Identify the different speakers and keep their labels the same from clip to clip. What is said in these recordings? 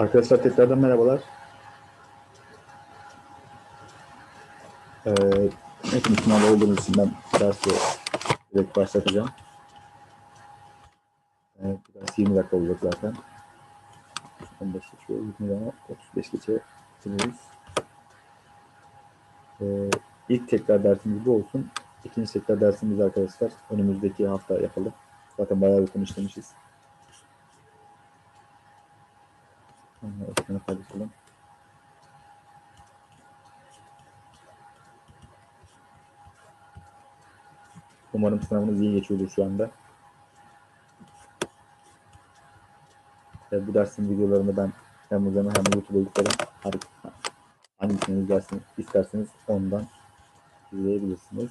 Speaker 1: Arkadaşlar tekrardan merhabalar. Ee, hepiniz sınavda olduğunuz için ben dersi direkt başlatacağım. Evet, bu ders 20 dakika olacak zaten. 15 geçiyor, 20 ama 35 geçe. Ee, ilk tekrar dersimiz bu olsun. İkinci tekrar dersimiz arkadaşlar önümüzdeki hafta yapalım. Zaten bayağı bir konuşmuşuz. Ekranı paylaşalım. Umarım sınavınız iyi geçiyordur şu anda. Ve bu dersin videolarını ben hem uzanı hem YouTube'a yüklerim. Hangisini izlersiniz, isterseniz ondan izleyebilirsiniz.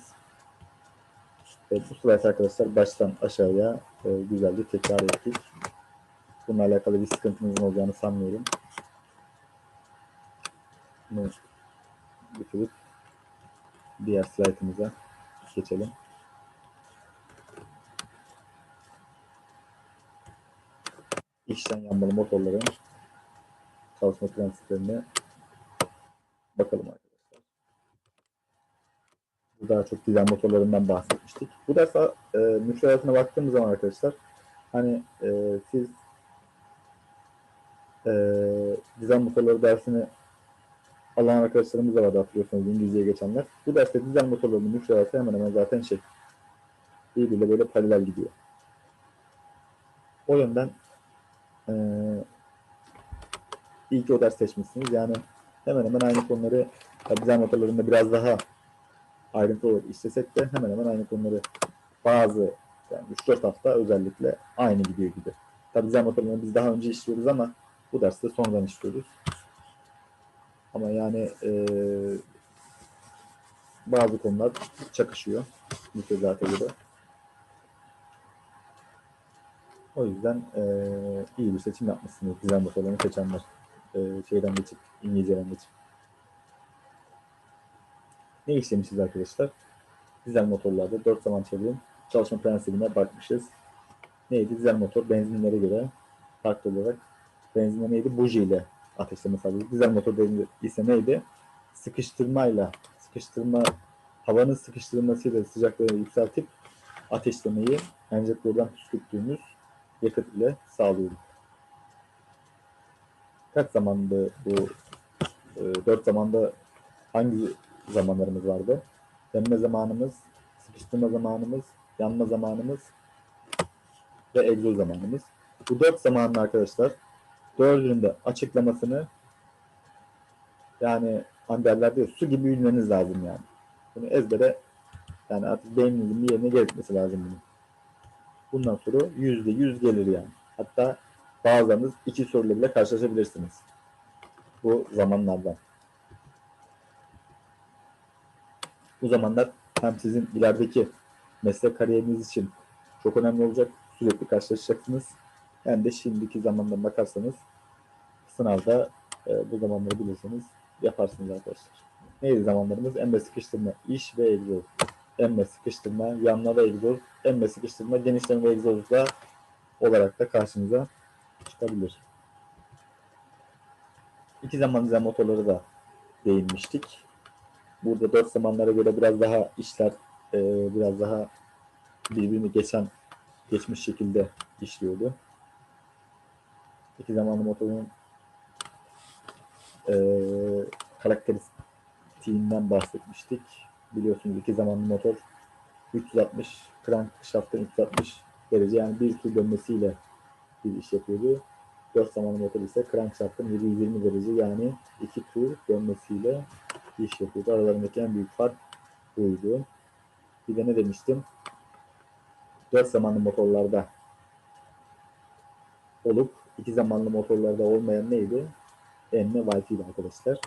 Speaker 1: Ve bu sırada arkadaşlar baştan aşağıya e, güzelce tekrar ettik. Bununla alakalı bir sıkıntımızın olacağını sanmıyorum. Bunu bitirip diğer slaytımıza geçelim. İçten yanmalı motorların çalışma prensiplerine bakalım arkadaşlar. Bu daha çok dizel motorlarından bahsetmiştik. Bu ders e, müfredatına baktığımız zaman arkadaşlar hani e, siz e, dizel motorları dersini alan arkadaşlarımız da vardı hatırlıyorsanız İngilizceye geçenler. Bu derste dizel motorlarının müfredatı hemen hemen zaten şey birbiriyle böyle paralel gidiyor. O yönden e, iyi ki o ders seçmişsiniz. Yani hemen hemen aynı konuları dizel motorlarında biraz daha ayrıntılı olarak işlesek de hemen hemen aynı konuları bazı yani 3-4 hafta özellikle aynı gidiyor gibi. Tabii dizel motorlarını biz daha önce işliyoruz ama bu derste sonradan işliyoruz. Ama yani e, bazı konular çakışıyor müfredata göre. O yüzden e, iyi bir seçim yapmışsınız dizel motorlarını seçenler. E, şeyden geçip, İngilizceden geçip. Ne işlemişiz arkadaşlar? Dizel motorlarda 4 zaman çevrim çalışma prensibine bakmışız. Neydi? Dizel motor benzinlere göre farklı olarak benzinle neydi? Buji ile ateşleme sağlıyordu. Dizel motor ise neydi? Sıkıştırmayla, sıkıştırma, havanın sıkıştırılmasıyla sıcaklığı yükseltip ateşlemeyi enjektörden püskürttüğümüz yakıt ile sağlıyorduk. Kaç zamandı bu e, dört zamanda hangi zamanlarımız vardı? Dönme zamanımız, sıkıştırma zamanımız, yanma zamanımız ve egzoz zamanımız. Bu dört zamanın arkadaşlar dördünün açıklamasını yani hani derler diyor su gibi bilmeniz lazım yani. Bunu ezbere yani artık beyninizin bir yerine getirmesi lazım bunu. Bundan sonra yüzde yüz gelir yani. Hatta bazılarınız iki soruyla bile karşılaşabilirsiniz. Bu zamanlardan. Bu zamanlar hem sizin ilerideki meslek kariyeriniz için çok önemli olacak. Sürekli karşılaşacaksınız. Hem de şimdiki zamandan bakarsanız sınavda e, bu zamanları bilirseniz yaparsınız arkadaşlar. Neydi zamanlarımız? Emme sıkıştırma, iş ve egzoz. Emme sıkıştırma, yanma ve egzoz. Emme sıkıştırma, genişleme ve egzozla olarak da karşınıza çıkabilir. İki zaman dizel motorları da değinmiştik. Burada dört zamanlara göre biraz daha işler e, biraz daha birbirini geçen geçmiş şekilde işliyordu. İki zamanlı motorun e, karakteristiğinden bahsetmiştik. Biliyorsunuz iki zamanlı motor 360 crank şaftın 360 derece yani bir tur dönmesiyle bir iş yapıyordu. 4 zamanlı motor ise crank şaftın 720 derece yani iki tur dönmesiyle iş yapıyordu. Aralarındaki en büyük fark buydu. Bir de ne demiştim? 4 zamanlı motorlarda olup iki zamanlı motorlarda olmayan neydi? Emme Wi-Fi'ydi arkadaşlar.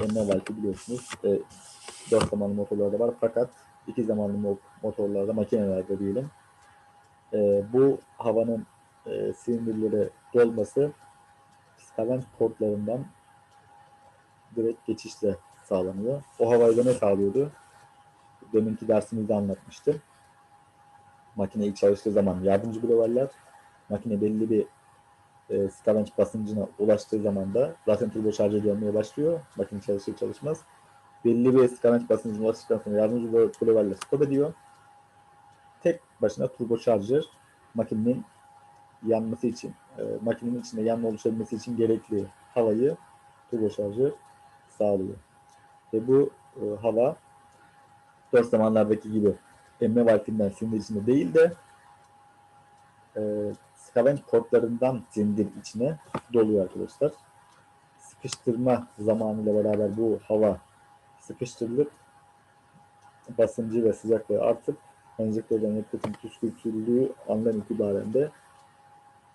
Speaker 1: Emme Wi-Fi biliyorsunuz. E, 4 zamanlı motorlarda var fakat iki zamanlı motorlarda, makinelerde diyelim. E, bu havanın e, silindirleri dolması Scavenge portlarından direkt geçişle sağlanıyor. O havayı da ne sağlıyordu? Deminki dersimizde anlatmıştım. Makine ilk çalıştığı zaman yardımcı blowerler makine belli bir e, scavenge basıncına ulaştığı zaman da zaten turbo şarjı dönmeye başlıyor. Makine çalışır çalışmaz. Belli bir scavenge basıncına ulaştıktan sonra yardımcı blowerle stop ediyor. Tek başına turbo şarjör makinenin yanması için, e, makinenin içinde yanma oluşabilmesi için gerekli havayı turbo şarjör sağlıyor. Ve bu e, hava dört zamanlardaki gibi emme valfinden silindir içinde değil de e, scavenge portlarından silindir içine doluyor arkadaşlar. Sıkıştırma zamanıyla beraber bu hava sıkıştırılıp basıncı ve sıcaklığı artıp enjektörden yakıtın püskürtüldüğü andan itibaren de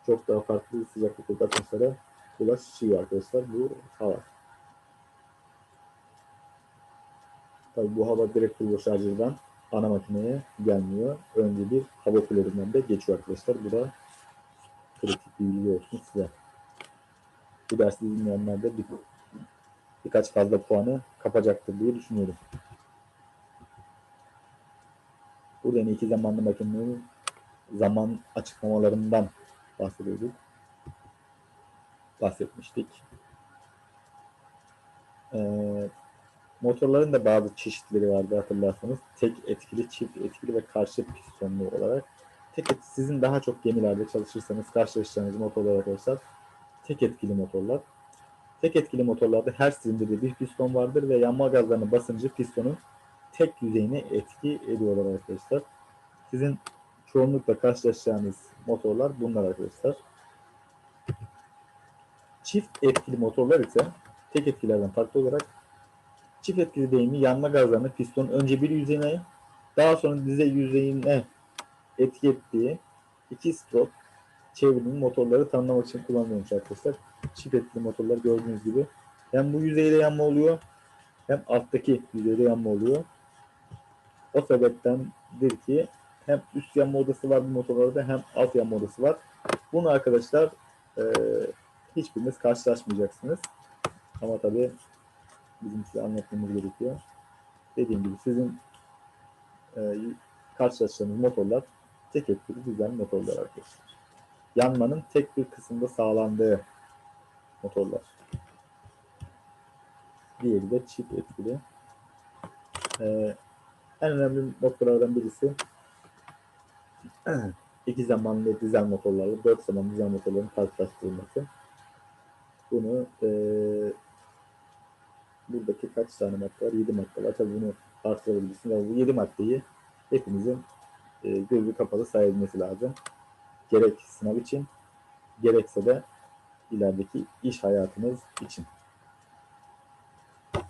Speaker 1: çok daha farklı sıcaklık ve basınçlara ulaşıyor arkadaşlar bu hava. Tabii bu hava direkt turbo şarjörden ana makineye gelmiyor. Önce bir hava kulöründen de geçiyor arkadaşlar. Bu da kritik bilgi olsun size. Bu dersi dinleyenler de bir, birkaç fazla puanı kapacaktır diye düşünüyorum. Burada yine iki zamanlı makinenin zaman açıklamalarından bahsediyorduk. Bahsetmiştik. Ee, motorların da bazı çeşitleri vardı hatırlarsanız. Tek etkili, çift etkili ve karşı pistonlu olarak. Tek et, sizin daha çok gemilerde çalışırsanız karşılaşacağınız motorlar arkadaşlar tek etkili motorlar. Tek etkili motorlarda her silindirde bir piston vardır ve yanma gazlarının basıncı pistonun tek yüzeyine etki ediyorlar arkadaşlar. Sizin çoğunlukla karşılaşacağınız motorlar bunlar arkadaşlar. Çift etkili motorlar ise tek etkilerden farklı olarak çift etkili deyimi yanma gazlarını pistonun önce bir yüzeyine daha sonra dize yüzeyine etki ettiği iki strop çevrinin motorları tanımlamak için kullanılıyormuş arkadaşlar. Çift etkili motorlar gördüğünüz gibi hem bu yüzeyde yanma oluyor hem alttaki yüzeyde yanma oluyor. O sebeptendir ki hem üst yanma odası var bu motorlarda hem alt yanma odası var. Bunu arkadaşlar e, hiçbiriniz karşılaşmayacaksınız. Ama tabii bizim size anlatmamız gerekiyor. Dediğim gibi sizin e, karşılaşacağınız motorlar tek etkili düzen motorlar arkadaşlar. Yanmanın tek bir kısımda sağlandığı motorlar. Diğeri de çift etkili. Ee, en önemli noktalardan birisi iki zamanlı dizel motorlarla dört zamanlı dizel motorların karşılaştırılması. Bunu e, buradaki kaç tane madde var? 7 madde var. Tabii bunu artırabilirsiniz. Ama bu 7 maddeyi hepimizin e, gözü kapalı sayabilmesi lazım. Gerek sınav için gerekse de ilerideki iş hayatınız için.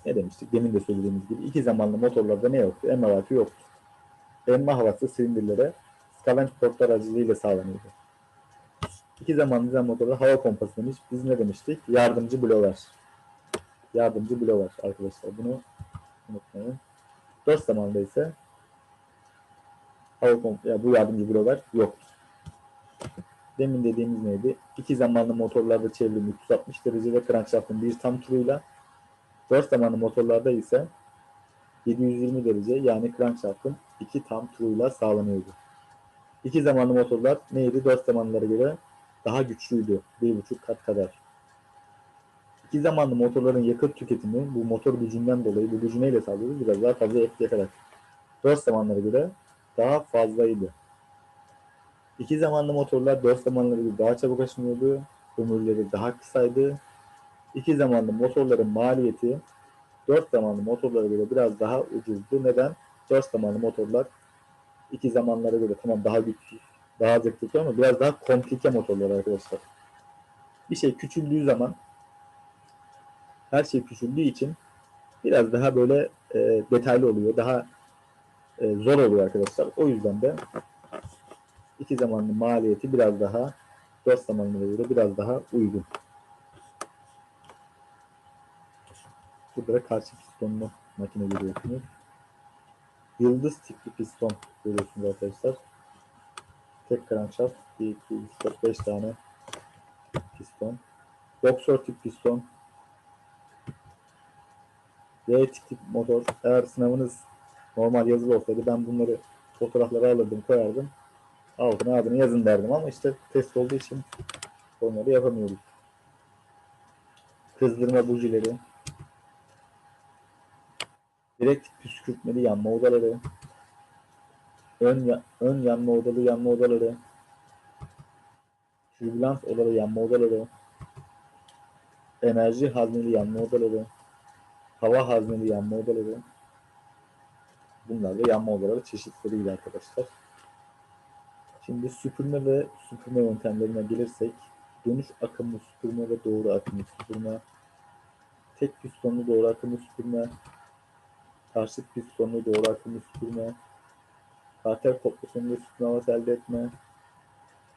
Speaker 1: Ne demiştik? Demin de söylediğimiz gibi iki zamanlı motorlarda ne yoktu? Emme havası yoktu. Emme havası silindirlere scavenge portlar aracılığıyla sağlanıyordu. İki zamanlı dizel motorda hava pompası demiş. Biz ne demiştik? Yardımcı blower. Yardımcı blower arkadaşlar. Bunu unutmayın. Dört zamanlı ise hava ya bu yardımcı blower yok. Demin dediğimiz neydi? İki zamanlı motorlarda çevrim 360 derece ve crankshaft'ın bir tam turuyla 4 zamanlı motorlarda ise 720 derece yani crankshaft'ın iki tam turuyla sağlanıyordu. İki zamanlı motorlar neydi? 4 zamanlılara göre daha güçlüydü. 1,5 kat kadar. İki zamanlı motorların yakıt tüketimi bu motor gücünden dolayı bu gücü neyle sağlıyordu? Biraz daha fazla ek yakarak. 4 zamanlara göre daha fazlaydı. İki zamanlı motorlar 4 zamanlara göre daha çabuk aşınıyordu. Ömürleri daha kısaydı. İki zamanlı motorların maliyeti 4 zamanlı motorlara göre biraz daha ucuzdu. Neden? 4 zamanlı motorlar iki zamanlara göre tamam daha güçlü, daha yakıt ama biraz daha komplike motorlar arkadaşlar. Bir şey küçüldüğü zaman her şey küçüldüğü için biraz daha böyle e, detaylı oluyor. Daha e, zor oluyor arkadaşlar. O yüzden de iki zamanlı maliyeti biraz daha dört zamanlara göre biraz daha uygun. Burada da karşı pistonlu makine görüyorsunuz. Yıldız tipli piston görüyorsunuz arkadaşlar. Tek crankshaft 1, 2, 3, 4, 5 tane piston. Boxer tip piston. V tip motor. Eğer sınavınız normal yazılı olsaydı ben bunları fotoğrafları alırdım koyardım. Altına adını yazın derdim ama işte test olduğu için Onları yapamıyoruz. Kızdırma bujileri. Direkt püskürtmeli yanma odaları. Ön, ya- ön yanma odalı yanma odaları. Türbülans odalı yanma odaları. Enerji hazneli yanma odaları. Hava hazneli yanma odaları. Bunlar da yanma odaları çeşitleriyle arkadaşlar. Şimdi süpürme ve süpürme yöntemlerine gelirsek dönüş akımlı süpürme ve doğru akımlı süpürme, tek pistonlu doğru akımlı süpürme, karşıt pistonlu doğru akımlı süpürme, karter toplamasında süpürme havası elde etme,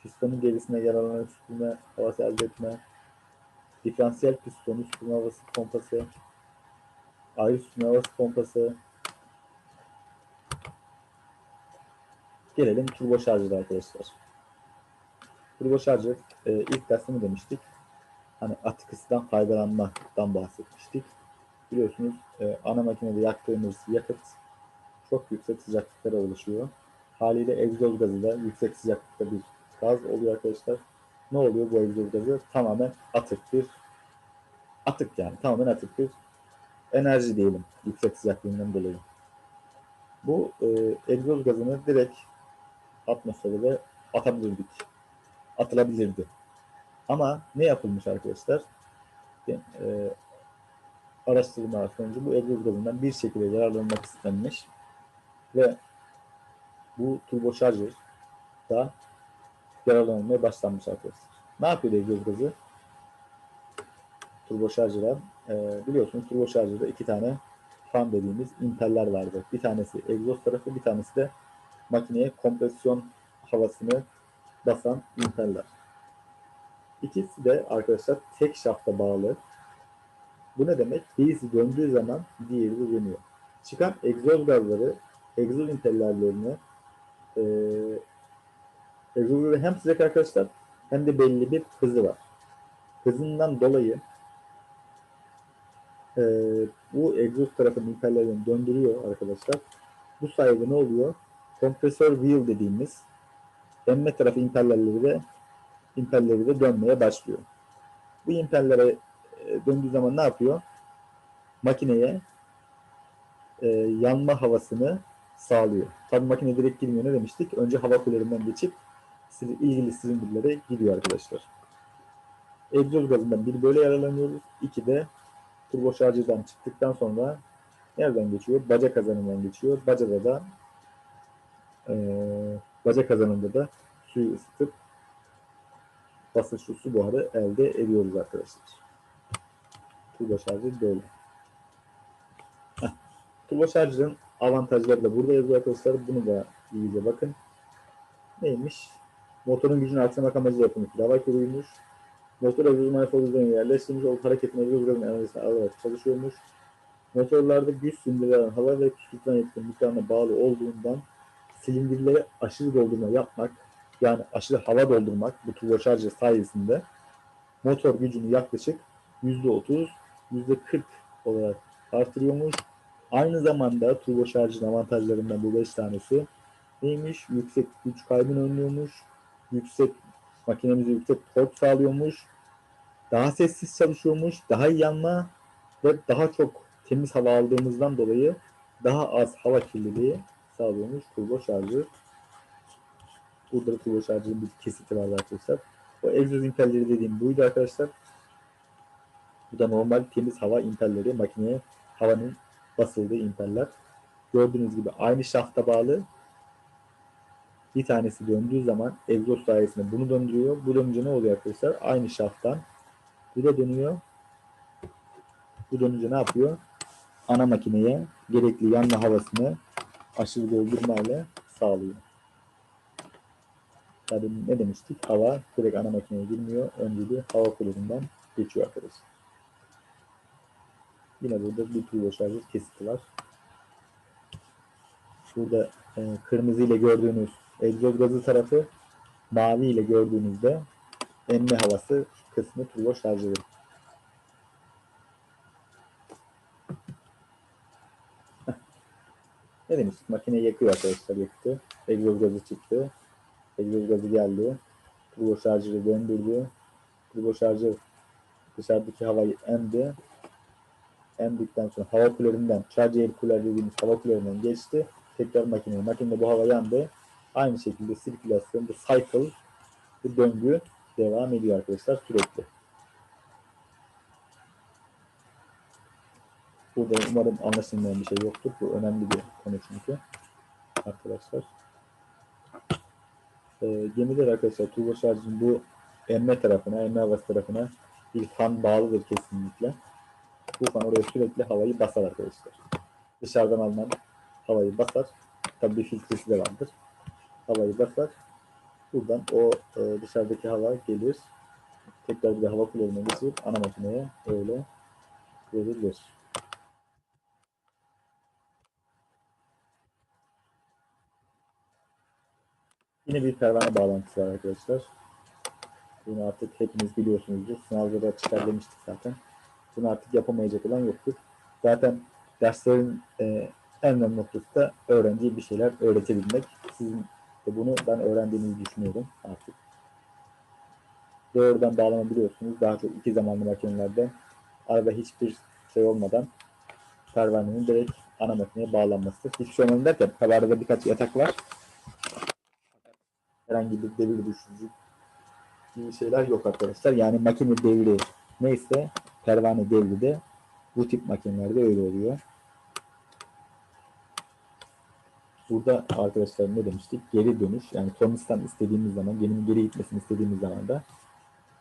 Speaker 1: pistonun gerisine yararlanarak süpürme havası elde etme, diferansiyel pistonlu süpürme havası pompası, ayrı süpürme havası pompası, Gelelim turbo şarjıra arkadaşlar. Turbo şarjı e, ilk dersinde demiştik. Hani atık ısıdan faydalanmaktan bahsetmiştik. Biliyorsunuz e, ana makinede yaktığımız yakıt çok yüksek sıcaklıklara ulaşıyor. Haliyle egzoz gazı da yüksek sıcaklıkta bir gaz oluyor arkadaşlar. Ne oluyor bu egzoz gazı? Tamamen atık bir atık yani tamamen atık bir enerji diyelim yüksek sıcaklığından dolayı. Bu e, egzoz gazını direkt atmosfere de atabilirdik. Atılabilirdi. Ama ne yapılmış arkadaşlar? E, araştırmalar sonucu bu egzoz gazından bir şekilde yararlanmak istenmiş ve bu turbo şarjör da yararlanmaya başlanmış arkadaşlar. Ne yapıyor egzoz gazı? Turbo şarjöre e, biliyorsunuz turbo şarjörde iki tane fan dediğimiz impeller vardı. Bir tanesi egzoz tarafı, bir tanesi de makineye kompresyon havasını basan impeller. İkisi de arkadaşlar tek şafta bağlı. Bu ne demek? Birisi döndüğü zaman diğeri de dönüyor. Çıkan egzoz gazları egzoz impellerlerini e, hem sıcak arkadaşlar hem de belli bir hızı var. Hızından dolayı e, bu egzoz tarafının impellerini döndürüyor arkadaşlar. Bu sayede ne oluyor? Kompresör wheel dediğimiz emme tarafı impellerleri de impelleri de dönmeye başlıyor. Bu impellere e, döndüğü zaman ne yapıyor? Makineye e, yanma havasını sağlıyor. Tabii makine direkt girmiyor ne demiştik? Önce hava kulelerinden geçip ilgili silindirlere gidiyor arkadaşlar. Egzoz gazından bir böyle yararlanıyoruz. İki de turbo şarjdan çıktıktan sonra nereden geçiyor? Baca kazanından geçiyor. Bacada da e, baca kazanında da suyu ısıtıp basınçlı su buharı elde ediyoruz arkadaşlar. Turbo şarjı böyle. Heh. Turbo şarjın avantajları da burada yazıyor arkadaşlar. Bunu da iyice bakın. Neymiş? Motorun gücünü artırmak amacıyla yapılmış hava kuruymuş. Motor egzoz manifold üzerine yerleştirilmiş olup hareketin egzoz gazının enerjisini alarak çalışıyormuş. Motorlarda güç sindirden hava ve küçültülen etkin miktarına bağlı olduğundan silindirlere aşırı doldurma yapmak yani aşırı hava doldurmak bu turbo şarjı sayesinde motor gücünü yaklaşık %30, %40 olarak artırıyormuş. Aynı zamanda turbo şarjın avantajlarından bu 5 tanesi neymiş? Yüksek güç kaybını önlüyormuş. Yüksek makinemize yüksek tork sağlıyormuş. Daha sessiz çalışıyormuş. Daha iyi yanma ve daha çok temiz hava aldığımızdan dolayı daha az hava kirliliği sağlıyormuş turbo şarjı. Burada da turbo şarjının bir kesiti var arkadaşlar. O egzoz impelleri dediğim buydu arkadaşlar. Bu da normal temiz hava impelleri. Makineye havanın basıldığı impeller. Gördüğünüz gibi aynı şafta bağlı. Bir tanesi döndüğü zaman egzoz sayesinde bunu döndürüyor. Bu dönünce ne oluyor arkadaşlar? Aynı şaftan bu da dönüyor. Bu dönünce ne yapıyor? Ana makineye gerekli yanma havasını aşırı doldurmayla sağlıyor. Tabii ne demiştik? Hava direkt ana makineye girmiyor. Önce bir hava kulübünden geçiyor arkadaşlar. Yine burada bir turbo şarjı kesiti var. Burada e, kırmızı ile gördüğünüz egzoz gazı tarafı, mavi ile gördüğünüzde emme havası kısmı turbo şarjı. Ne demiştik? Makine yakıyor arkadaşlar yaktı. Egzoz gazı çıktı. Egzoz gazı geldi. Turbo şarjı döndürdü. turbo şarjı dışarıdaki havayı emdi. Emdikten sonra hava kulerinden, charge air cooler dediğimiz hava kulerinden geçti. Tekrar makineye. Makinede bu hava yandı. Aynı şekilde sirkülasyon, bu cycle, bu döngü devam ediyor arkadaşlar sürekli. Burada umarım anlaşılmayan bir şey yoktur. Bu önemli bir konu çünkü. Arkadaşlar. Ee, gemiler arkadaşlar turbo şarjın bu emme tarafına, emme havası tarafına bir fan bağlıdır kesinlikle. Bu fan oraya sürekli havayı basar arkadaşlar. Dışarıdan alınan havayı basar. Tabii bir filtresi de vardır. Havayı basar. Buradan o e, dışarıdaki hava gelir. Tekrar bir de hava kulübüne geçirip ana makineye öyle verilir. Yine bir pervane bağlantısı var arkadaşlar. Bunu artık hepiniz biliyorsunuzdur. Sınavda da demiştik zaten. Bunu artık yapamayacak olan yoktur. Zaten derslerin e, en önemli noktası da öğrenciye bir şeyler öğretebilmek. Sizin de bunu ben öğrendiğinizi düşünüyorum artık. Doğrudan bağlama biliyorsunuz. Daha çok iki zamanlı makinelerde arada hiçbir şey olmadan pervanenin direkt ana makineye bağlanması. Hiçbir şey olmadan derken arada birkaç yatak var. Herhangi bir devir düşürücü gibi şeyler yok arkadaşlar. Yani makine devri neyse pervane devri de bu tip makinelerde öyle oluyor. Burada arkadaşlar ne demiştik? Geri dönüş. Yani tornistan istediğimiz zaman, geminin geri gitmesini istediğimiz zaman da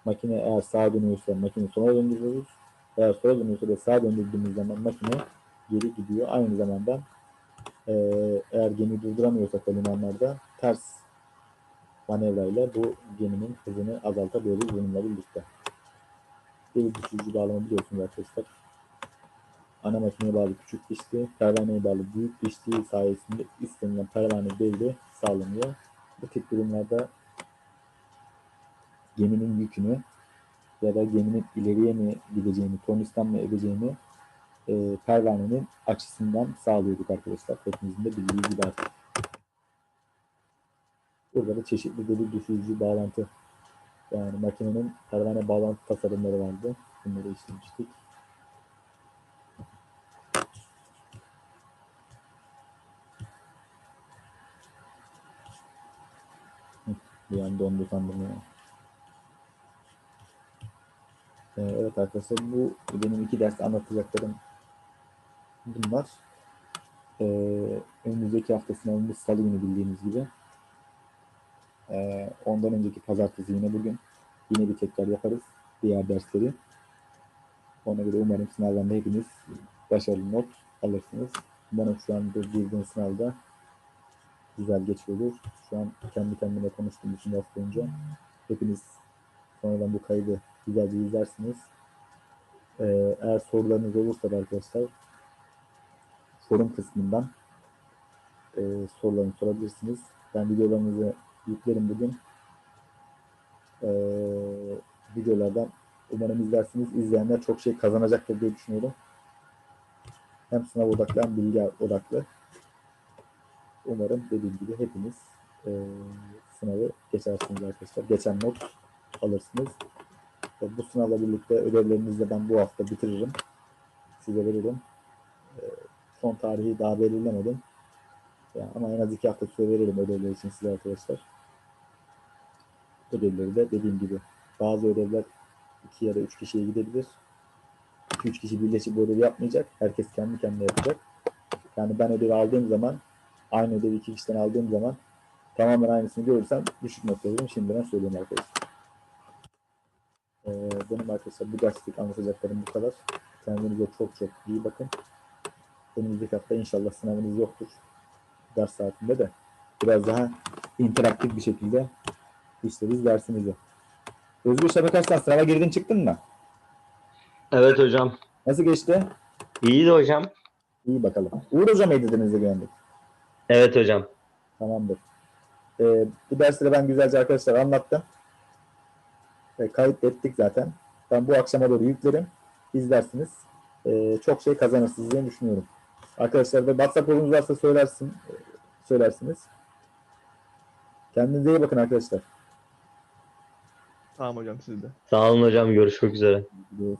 Speaker 1: makine eğer sağa dönüyorsa makine sola döndürüyoruz. Eğer sola dönüyorsa da sağa döndürdüğümüz zaman makine geri gidiyor. Aynı zamanda eğer gemi durduramıyorsak da limanlarda ters manevrayla bu geminin hızını azaltabiliriz bununla birlikte. Geri düşürücü bağlama biliyorsunuz arkadaşlar. Ana makineye bağlı küçük dişli, pervaneye bağlı büyük dişli sayesinde istenilen pervane devri sağlanıyor. Bu tip durumlarda geminin yükünü ya da geminin ileriye mi gideceğini, tornistan mı edeceğini e, pervanenin açısından sağlıyorduk arkadaşlar. Hepimizin de bildiği gibi artık. Burada da çeşitli devir düşürücü bağlantı yani makinenin pervane bağlantı tasarımları vardı. Bunları işlemiştik. Bir an dondu sandım. Ee, evet arkadaşlar bu benim iki ders anlatacaklarım bunlar. Ee, önümüzdeki hafta sınavımız salı günü bildiğiniz gibi. Ee, ondan önceki pazartesi yine bugün yine bir tekrar yaparız diğer dersleri. Ona göre umarım sınavdan da hepiniz başarılı not alırsınız. Umarım şu anda girdiğiniz sınavda güzel geçiyordur. Şu an kendi kendime konuştuğum için ders boyunca hepiniz sonradan bu kaydı güzelce izlersiniz. Ee, eğer sorularınız olursa da arkadaşlar forum kısmından e, sorularını sorabilirsiniz. Ben videolarınızı yüklerim bugün. Ee, videolardan umarım izlersiniz. İzleyenler çok şey kazanacaktır diye düşünüyorum. Hem sınav odaklı hem bilgi odaklı. Umarım dediğim gibi hepiniz e, sınavı geçersiniz arkadaşlar. Geçen not alırsınız. Ve bu sınavla birlikte ödevlerinizi de ben bu hafta bitiririm. Size veririm. E, son tarihi daha belirlemedim. Yani ama en az iki hafta süre veririm ödevler için size arkadaşlar. Ödevleri de dediğim gibi bazı ödevler iki ya da üç kişiye gidebilir. İki üç kişi birleşip ödevi yapmayacak. Herkes kendi kendine yapacak. Yani ben ödevi aldığım zaman aynı ödevi iki kişiden aldığım zaman tamamen aynısını görürsem düşük not veririm. Şimdiden söyleyeyim arkadaşlar. Ee, benim arkadaşlar bu derslik anlatacaklarım bu kadar. Kendinize çok çok iyi bakın. Önümüzdeki hafta inşallah sınavınız yoktur. Ders saatinde de biraz daha interaktif bir şekilde işleriz dersimizi. Özgür Şabakaş'tan sınava girdin çıktın mı?
Speaker 2: Evet hocam.
Speaker 1: Nasıl geçti?
Speaker 2: İyiydi hocam.
Speaker 1: İyi bakalım. Uğur Hoca mıydı denizde güvenlik?
Speaker 2: Evet hocam.
Speaker 1: Tamamdır. Ee, bu dersleri ben güzelce arkadaşlar anlattım. E, kayıt ettik zaten. Ben bu akşama doğru yüklerim. İzlersiniz. Ee, çok şey kazanırsınız diye düşünüyorum. Arkadaşlar da WhatsApp grubunuz varsa söylersin, söylersiniz. Kendinize iyi bakın arkadaşlar.
Speaker 3: Tamam hocam siz de.
Speaker 2: Sağ olun hocam. Görüşmek üzere.
Speaker 1: Gidiyoruz.